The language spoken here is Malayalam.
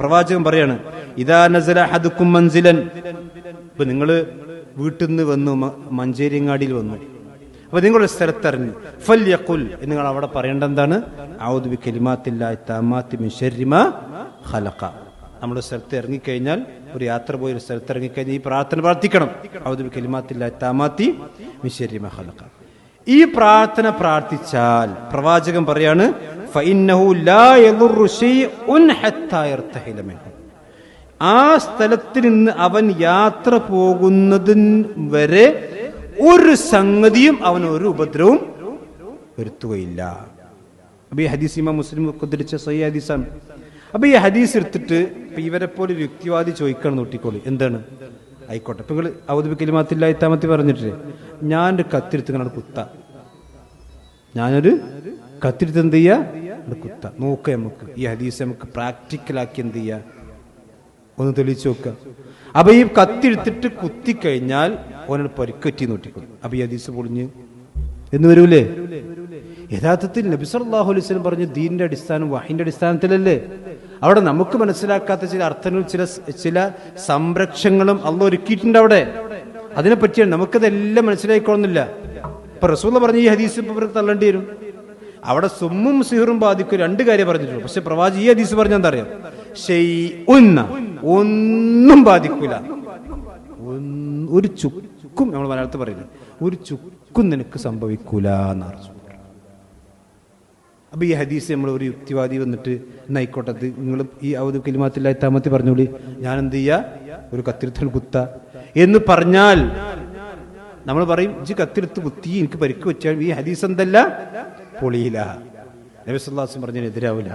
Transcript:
പ്രവാചകൻ പറയാണ് ഇതാ നസല ഹദുക്കും മൻസിലൻ. ഇപ്പൊ നിങ്ങൾ വീട്ടിൽ നിന്ന് വന്നു മഞ്ചേരിങ്ങാടിയിൽ വന്നു. അപ്പൊ നിങ്ങളൊരു സ്ഥലത്തിറങ്ങി ഫല്യക്കുൽ നിങ്ങൾ അവിടെ പറയേണ്ട എന്താണ്? ഔദു ബി കലിമാത്തില്ലാഹി മിൻ ശർരി ഖലഖ. നമ്മുടെ സ്ഥലത്ത് ഇറങ്ങിക്കഴിഞ്ഞാൽ ഒരു യാത്ര പോയി ഒരു സ്ഥലത്ത് ഇറങ്ങിക്കഴിഞ്ഞാൽ ഈ പ്രാർത്ഥന പ്രാർത്ഥിക്കണം. ഔദു ബി കലിമാത്തില്ലാഹി തമാത്തി ഖലഖ. ഈ പ്രാർത്ഥന പ്രാർത്ഥിച്ചാൽ പ്രവാചകൻ പറയാണ് ഫഇന്നഹു ലാ യദുറു ശൈഉൻ ഹത്താ യർതഹില മിൻഹു ആ സ്ഥലത്തിൽ നിന്ന് അവൻ യാത്ര പോകുന്നതിന് വരെ ഒരു സംഗതിയും അവൻ ഒരു ഉപദ്രവവും വരുത്തുകയില്ല. അപ്പൊ ഈ ഹദീസ് ഇമാം മുസ്ലിം ഉദ്ധരിച്ച സയ്യ ഹദീസാണ്. അപ്പൊ ഈ ഹദീസ് എടുത്തിട്ട് ഇപ്പൊ ഇവരെ പോലെ ഒരു യുക്തിവാദി ചോദിക്കണം നോട്ടിക്കോളി എന്താണ്? ആയിക്കോട്ടെ. ഇപ്പൊ നിങ്ങൾ ഔദ്യോഗികമാത്തില്ല ഇത്താമത്തി പറഞ്ഞിട്ട് ഞാനൊരു കത്തിരുത്ത് കുത്ത. ഞാനൊരു കത്തിരുത്ത് എന്ത് ചെയ്യാ? കുത്ത. നോക്ക നമുക്ക്. ഈ ഹദീസ് നമുക്ക് പ്രാക്ടിക്കലാക്കി എന്ത് ചെയ്യാ? ഒന്ന് തെളിയിച്ചു നോക്കുക അപ്പൊ ഈ കത്തിയെടുത്തിട്ട് കുത്തിക്കഴിഞ്ഞാൽ ഓനോട് പരിക്കറ്റി നോട്ടിക്കും അപ്പൊ ഈ ഹദീസ് പൊളിഞ്ഞ്. എന്ന് വരൂലേ? യഥാർത്ഥത്തിൽ നബി സല്ലല്ലാഹു അലൈഹി പറഞ്ഞു ദീനിന്റെ അടിസ്ഥാനം വഹിന്റെ അടിസ്ഥാനത്തിലല്ലേ? അവിടെ നമുക്ക് മനസ്സിലാക്കാത്ത ചില അർത്ഥങ്ങളും ചില ചില സംരക്ഷങ്ങളും അള്ള ഒരുക്കിയിട്ടുണ്ട് അവിടെ. അതിനെ പറ്റിയാണ് നമുക്കതെല്ലാം മനസ്സിലായിക്കൊള്ളുന്നില്ല. ഇപ്പൊ റസൂല പറഞ്ഞ ഈ ഹദീസ് ഇപ്പൊ തള്ളേണ്ടി വരും. അവിടെ സുമ്മും സിഹറും ബാധിക്കും രണ്ട് കാര്യം പറഞ്ഞിട്ടുള്ളൂ. പക്ഷെ പ്രവാചി ഈ ഹദീസ് പറഞ്ഞ എന്താ അറിയാം? ഒന്നും ബാധിക്കൂല. ഒരു ചുക്കും നമ്മൾ മലയാളത്തിൽ പറയുന്നത് ഒരു ചുക്കും നിനക്ക് സംഭവിക്കൂല എന്നറിഞ്ഞു അപ്പൊ ഈ ഹദീസ് നമ്മൾ ഒരു യുക്തിവാദി വന്നിട്ട് എന്നായിക്കോട്ടെ നിങ്ങൾ ഈ അവധി കിലിമാത്തില്ല എത്താമത്തി പറഞ്ഞോളി. ഞാൻ എന്ത് ചെയ്യാ? ഒരു കത്തിരുത്തൽ കുത്ത. എന്ന് പറഞ്ഞാൽ നമ്മൾ പറയും ഇജ് കത്തിരുത്ത് കുത്തി എനിക്ക് പരിക്ക് വെച്ചാൽ ഈ ഹദീസ് എന്തല്ല? പൊളിയില്ല നബി സല്ലല്ലാഹു അലൈഹി വസല്ലം പറഞ്ഞതിന് എതിരാവില്ല